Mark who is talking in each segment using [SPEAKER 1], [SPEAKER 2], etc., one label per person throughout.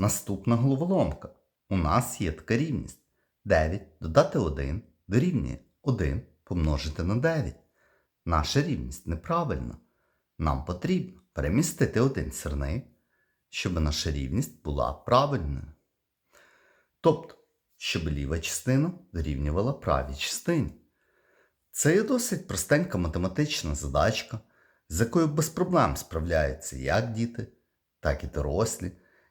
[SPEAKER 1] Наступна головоломка. У нас є така рівність. 9 додати 1 дорівнює 1 помножити на 9. Наша рівність неправильна. Нам потрібно перемістити один сірник, щоб наша рівність була правильною. Тобто, щоб ліва частина дорівнювала правій частині. Це є досить простенька математична задачка, з якою без проблем справляються як діти, так і дорослі.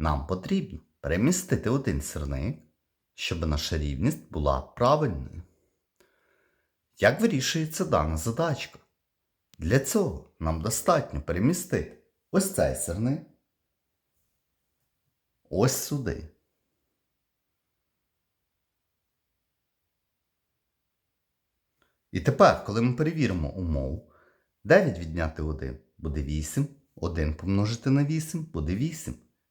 [SPEAKER 1] Нам потрібно перемістити один сирник, щоб наша рівність була правильною. Як вирішується дана задачка? Для цього нам достатньо перемістити ось цей сирник ось сюди. І тепер, коли ми перевіримо умову, 9 відняти 1 буде 8, 1 помножити на 8 буде 8.